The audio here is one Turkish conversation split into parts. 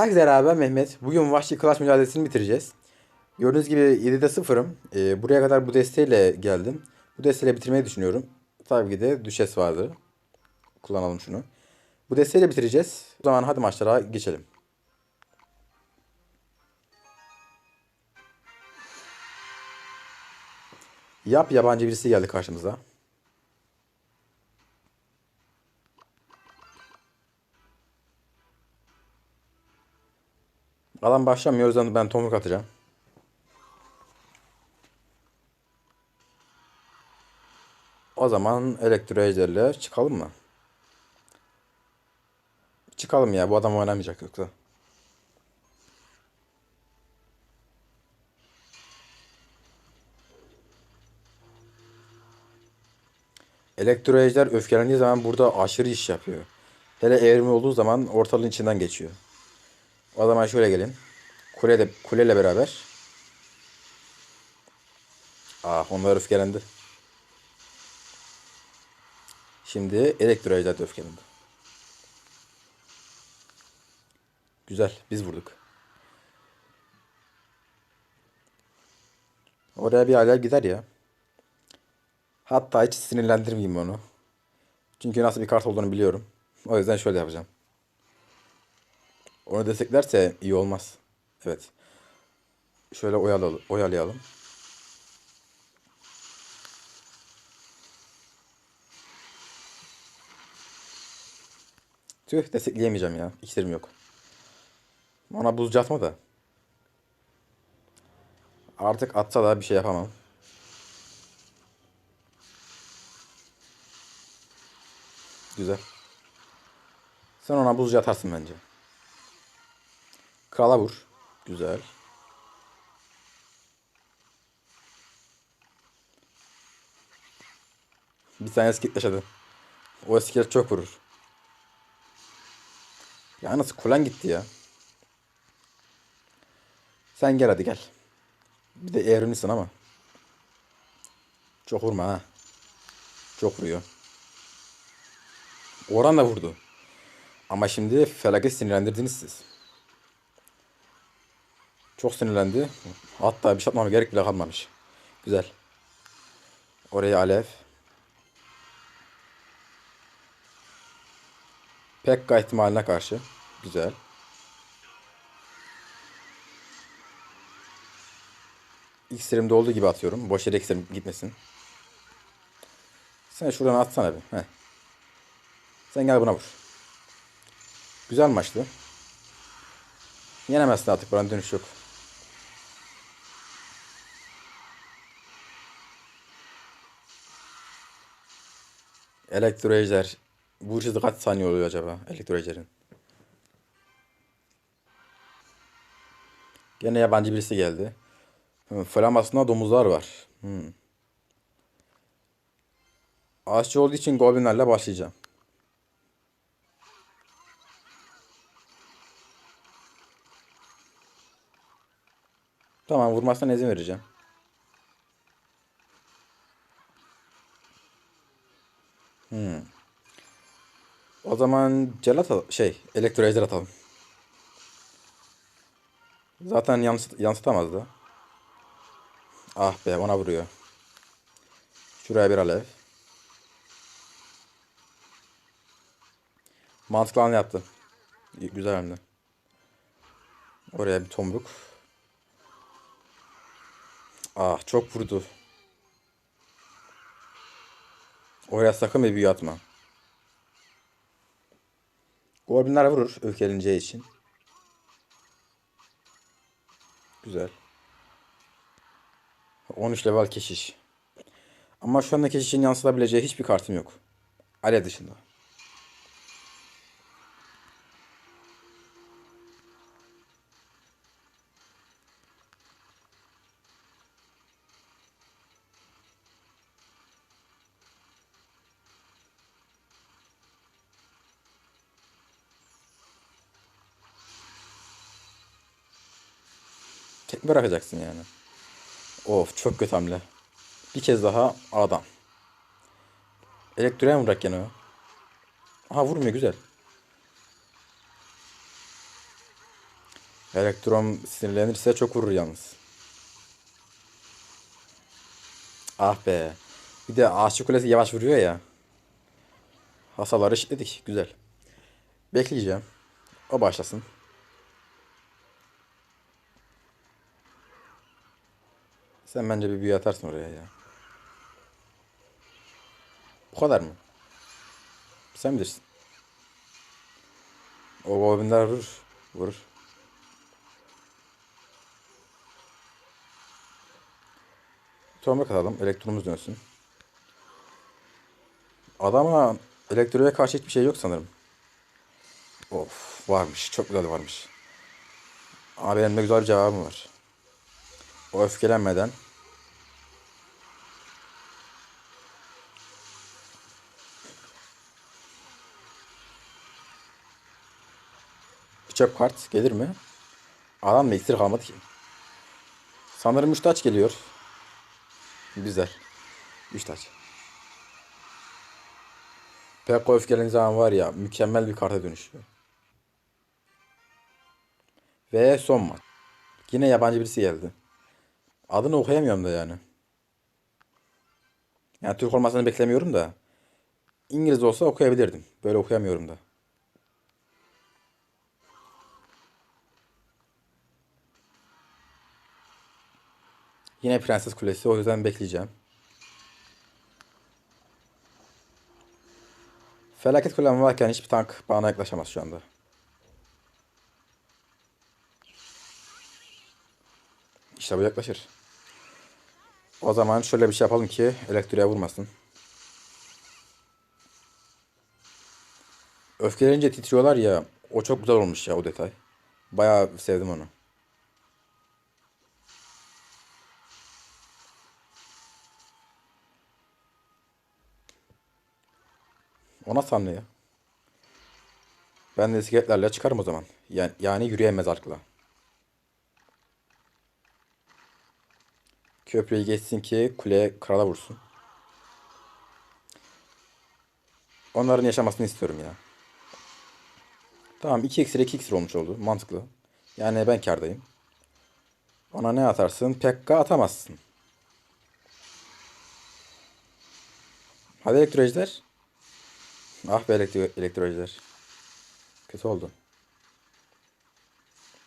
Herkese beraber Mehmet. Bugün vahşi kılıç mücadelesini bitireceğiz. Gördüğünüz gibi 7'de 0'ım. Ee, buraya kadar bu desteğiyle geldim. Bu desteğiyle bitirmeyi düşünüyorum. Tabii ki de düşes vardı. Kullanalım şunu. Bu desteğiyle bitireceğiz. O zaman hadi maçlara geçelim. Yap yabancı birisi geldi karşımıza. Alan başlamıyor o yüzden ben tomruk atacağım. O zaman elektro ejderle çıkalım mı? Çıkalım ya bu adam oynamayacak yoksa. Elektro ejder öfkelendiği zaman burada aşırı iş yapıyor. Hele evrimi olduğu zaman ortalığın içinden geçiyor. O zaman şöyle gelin. Kule de, kuleyle beraber. Ah onlar öfkelendi. Şimdi elektro de öfkelendi. Güzel. Biz vurduk. Oraya bir hala gider ya. Hatta hiç sinirlendirmeyeyim onu. Çünkü nasıl bir kart olduğunu biliyorum. O yüzden şöyle yapacağım. Onu desteklerse iyi olmaz. Evet. Şöyle oyalayalım. oyalayalım. Tüh destekleyemeyeceğim ya. İksirim yok. Ona buz atma da. Artık atsa da bir şey yapamam. Güzel. Sen ona buzcu atarsın bence. Krala vur. Güzel. Bir tane skit yaşadı. O eskiler çok vurur. Ya nasıl kulen gitti ya. Sen gel hadi gel. Bir de evrimlisin ama. Çok vurma ha. Çok vuruyor. Orhan da vurdu. Ama şimdi felaket sinirlendirdiniz siz. Çok sinirlendi. Hatta bir şey gerek bile kalmamış. Güzel. Oraya alev. Pekka ihtimaline karşı. Güzel. İksirimde olduğu gibi atıyorum. Boş yere iksirim gitmesin. Sen şuradan atsana bir. Heh. Sen gel buna vur. Güzel maçtı. Yenemezsin artık buranın dönüş yok. Elektro. Bu hızı kaç saniye oluyor acaba elektro ejderin? Gene yabancı birisi geldi. Hmm, Flamasında domuzlar var. Hmm. Ağaççı olduğu için goblinlerle başlayacağım. Tamam vurmasına izin vereceğim. Zaman celat şey elektro ejder atalım. Zaten yansıt yansıtamazdı. Ah be ona vuruyor. Şuraya bir alev. Mantıklı hamle yaptı. Güzel hamle. Oraya bir tomruk. Ah çok vurdu. Oraya sakın bir büyü atma. Goblinler vurur öfkeleneceği için. Güzel. 13 level keşiş. Ama şu anda keşişin yansıtabileceği hiçbir kartım yok. Ale dışında. Tek bırakacaksın yani? Of çok kötü hamle. Bir kez daha adam. Elektriğe mi vuracak gene o? Aha vurmuyor güzel. Elektron sinirlenirse çok vurur yalnız. Ah be. Bir de Aşık Kulesi yavaş vuruyor ya. Hasarları eşitledik. Güzel. Bekleyeceğim. O başlasın. Sen bence bir büyü atarsın oraya ya. Bu kadar mı? Sen bilirsin. O goblinler vurur. Vurur. Tomruk atalım. Elektronumuz dönsün. Adama elektroya karşı hiçbir şey yok sanırım. Of varmış. Çok güzel varmış. Ama benim de güzel bir cevabım var. O öfkelenmeden çöp kart gelir mi? Adam da iksir kalmadı ki. Sanırım 3 taç geliyor. Güzel. 3 taç. Pekko öfkelendiği zaman var ya mükemmel bir karta dönüşüyor. Ve son maç. Yine yabancı birisi geldi. Adını okuyamıyorum da yani. Yani Türk olmasını beklemiyorum da. İngiliz olsa okuyabilirdim. Böyle okuyamıyorum da. Yine Prenses Kulesi o yüzden bekleyeceğim. Felaket kulem varken hiçbir tank bana yaklaşamaz şu anda. Bu yaklaşır. O zaman şöyle bir şey yapalım ki elektriğe vurmasın. Öfkelenince titriyorlar ya. O çok güzel olmuş ya o detay. Bayağı sevdim onu. O nasıl anlıyor? Ben de bisikletlerle çıkarım o zaman. Yani, yani yürüyemez arkla. Köprüyü geçsin ki kuleye krala vursun. Onların yaşamasını istiyorum ya. Tamam 2 iksir 2 iksir olmuş oldu. Mantıklı. Yani ben kardayım. Ona ne atarsın? Pekka atamazsın. Hadi elektrojler. Ah be elektro elektrojler. Kötü oldu.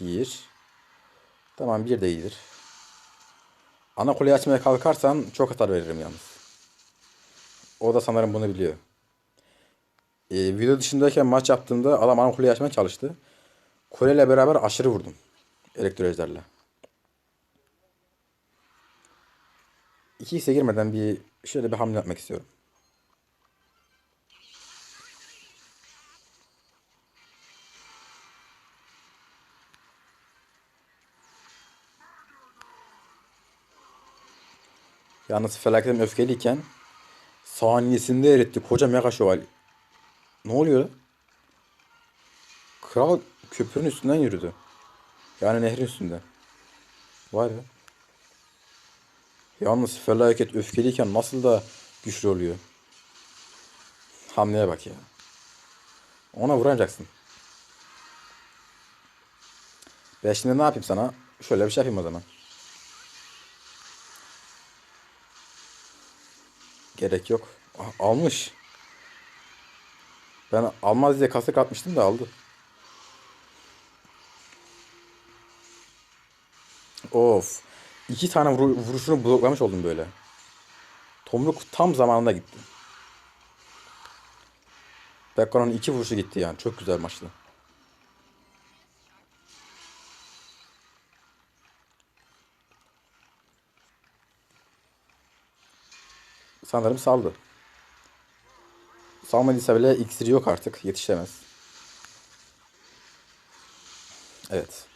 Bir. Tamam bir de iyidir. Ana kuleyi açmaya kalkarsan çok hasar veririm yalnız. O da sanırım bunu biliyor. Ee, video dışındayken maç yaptığımda adam ana kuleyi açmaya çalıştı. Kuleyle beraber aşırı vurdum. Elektrojlerle. 2x'e girmeden bir şöyle bir hamle yapmak istiyorum. Yalnız felaketin öfkeliyken saniyesinde eritti koca mega şövalye. Ne oluyor? Kral köprünün üstünden yürüdü. Yani nehrin üstünde. Vay be. Yalnız felaket öfkeliyken nasıl da güçlü oluyor. Hamleye bak ya. Ona vuracaksın. Ben şimdi ne yapayım sana? Şöyle bir şey yapayım o zaman. Gerek yok. Almış. Ben almaz diye kasık atmıştım da aldı. Of. İki tane vuru- vuruşunu bloklamış oldum böyle. Tomruk tam zamanında gitti. Bekko'nun iki vuruşu gitti yani. Çok güzel maçtı. Sanırım saldı. Salmadıysa bile iksiri yok artık. Yetişemez. Evet.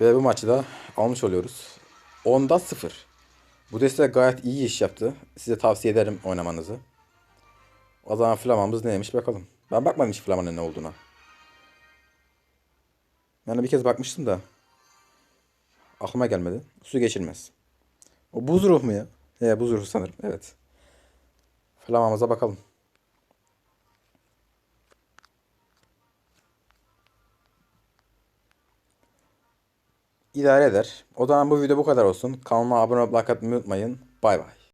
Ve bu maçı da almış oluyoruz. 10'da 0. Bu deste gayet iyi iş yaptı. Size tavsiye ederim oynamanızı. O zaman flamamız neymiş bakalım. Ben bakmadım hiç flamanın ne olduğuna. Yani bir kez bakmıştım da. Aklıma gelmedi. Su geçirmez. O buz ruh mu ya? He buz ruhu sanırım. Evet. Flamamıza bakalım. idare eder. O zaman bu video bu kadar olsun. Kanalıma abone olup like unutmayın. Bay bay.